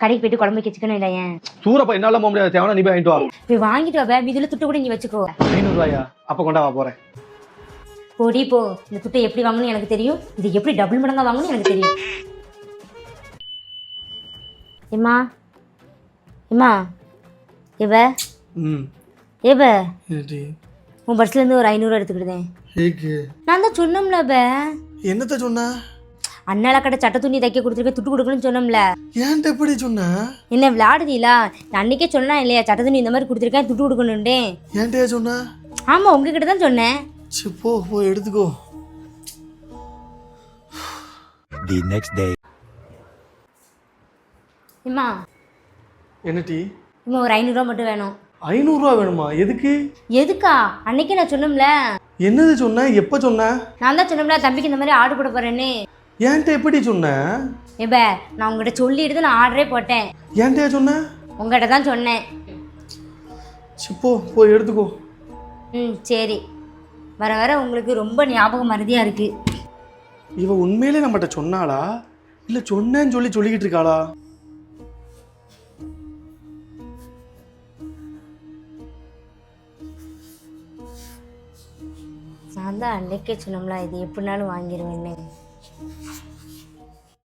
கடைக்கு போயிட்டு குழம்புக்கு சிக்கன் இல்லை ஏன் சூரப்பா என்னால போக முடியாது. தேவனா நீ போய் வாங்கிட்டு வா. போய் வாங்கிட்டு வா மீதில துட்டு கூட நீ வச்சுக்கோ. ஐநூறு ரூபாயா அப்ப கொண்டா வா போறேன். போடி போ. இந்த துட்டை எப்படி வாங்கணும்னு எனக்கு தெரியும். இது எப்படி டபுள் மடங்கா வாங்கணும்னு எனக்கு தெரியும். ஏம்மா? ஏம்மா? இவ ஏடி உன் பர்ஸ்ல இருந்து ஒரு ஐநூறு எடுத்துக்கிட்டேன் ஏக்கு? நான் தான் சொன்னோம்ல பே என்னத்த சொன்ன? அண்ணால கடை சட்ட துணி தைக்க கொடுத்துருக்க துட்டு கொடுக்கணும்னு சொன்னோம்ல. ஏன்ட்ட எப்படி சொன்ன? என்ன விளையாடுதீங்களா நான் அன்னைக்கே சொன்னா இல்லையா சட்ட துணி இந்த மாதிரி கொடுத்துருக்கேன் துட்டு கொடுக்கணுன்ட்டே ஏன்ட்டே சொன்ன? ஆமா உங்ககிட்ட தான் சொன்னேன். சரி போ போ எடுத்துக்கோ. The next day. ஏம்மா என்ன டீ? இம்மா ஒரு ஐநூறுரூவா மட்டும் வேணும். ஐநூறுரூவா வேணுமா? எதுக்கு? எதுக்கா? அன்னைக்கே நான் சொன்னோம்ல. என்னது சொன்ன? எப்ப சொன்ன? நான் தான் சொன்னோம்ல தம்பிக்கு இந்த மாதிரி ஆர்டர் போட போறேன்னு. ஏன்ட்ட எப்படி சொன்ன? ஏப நான் உங்ககிட்ட சொல்லிட்டு நான் ஆர்டரே போட்டேன். ஏன்ட்டே சொன்ன? உங்ககிட்ட தான் சொன்னேன். சரி போ போய் எடுத்துக்கோ. ம் சரி. வர வர உங்களுக்கு ரொம்ப ஞாபகம் மறதியா இருக்கு. இவ உண்மையிலே நம்மகிட்ட சொன்னாளா? இல்ல சொன்னேன்னு சொல்லி சொல்லிக்கிட்டு இருக்காளா? நான் தான் அன்னைக்கே சொன்னோம்ல இது எப்படினாலும் வாங்கிடுவேன்னு ハハハハ。